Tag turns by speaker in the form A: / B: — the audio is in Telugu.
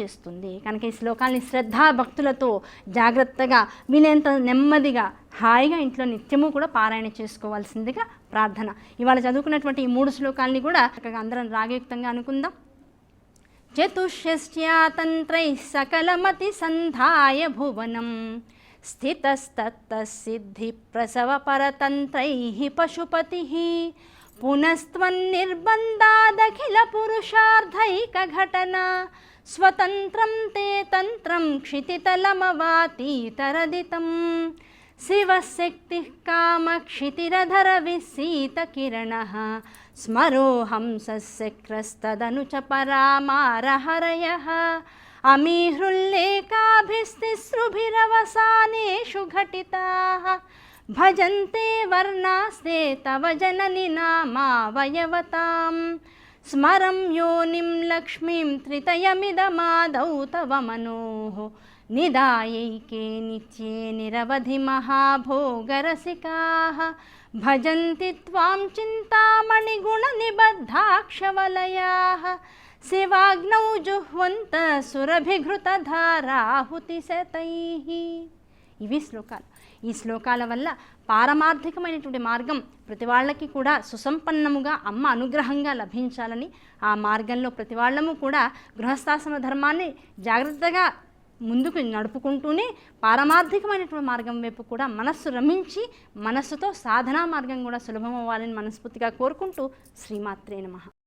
A: చేస్తుంది. కనుక ఈ శ్లోకాల్ని శ్రద్ధా భక్తులతో జాగ్రత్తగా వీలైనంత నెమ్మదిగా హాయిగా ఇంట్లో నిత్యము కూడా పారాయణ చేసుకోవాల్సిందిగా ప్రార్థన. ఇవాళ చదువుకున్నటువంటి ఈ మూడు శ్లోకాల్ని కూడా చక్కగా అందరం రాగయుక్తంగా అనుకుందాం. చతుష్యస్యాతంత్రై సకలమతి సంధాయ భువనం స్థితస్తత్సిద్ధి ప్రసవ పరతంత్రై పశుపతి పునస్త్వన్నిర్బంధాదఖిల పురుషార్థైక ఘటన స్వతంత్రం తే తంత్రం క్షితితలమవాతీతరదితం శివశక్తి కామక్షితిరధర విసీతకిరణ స్మరో హంసశక్రస్తదను చ పరామారహరయ అమీహృల్లేకాభిస్తిసృభిరవసానేషు ఘటితా భజంతే వర్ణాస్తే తవ జనని నామావయవతాం. స్మరం యోనిం లక్ష్మీం త్రితయమిదమాదౌ తవ మనోః. నిదాయైకే నిత్యే నిరవధి మహాభోగరసికాः. భజంతి త్వాం చింతామణిగుణనిబద్ధాక్షవలయాः శివాగ్నौ जुह्वन्तः सुरभिघृतधाराहुतिशतैः ఇవి శ్లోకాలు. ఈ శ్లోకాల వల్ల పారమార్థికమైనటువంటి మార్గం ప్రతి వాళ్ళకి కూడా సుసంపన్నముగా అమ్మ అనుగ్రహంగా లభించాలని ఆ మార్గంలో ప్రతి వాళ్ళము కూడా గృహస్థాశ్రమ ధర్మాన్ని జాగ్రత్తగా ముందుకు నడుపుకుంటూనే పారమార్థికమైనటువంటి మార్గం వైపు కూడా మనస్సు రమించి మనస్సుతో సాధనా మార్గం కూడా సులభం అవ్వాలని మనస్ఫూర్తిగా కోరుకుంటూ శ్రీమాత్రే నమ.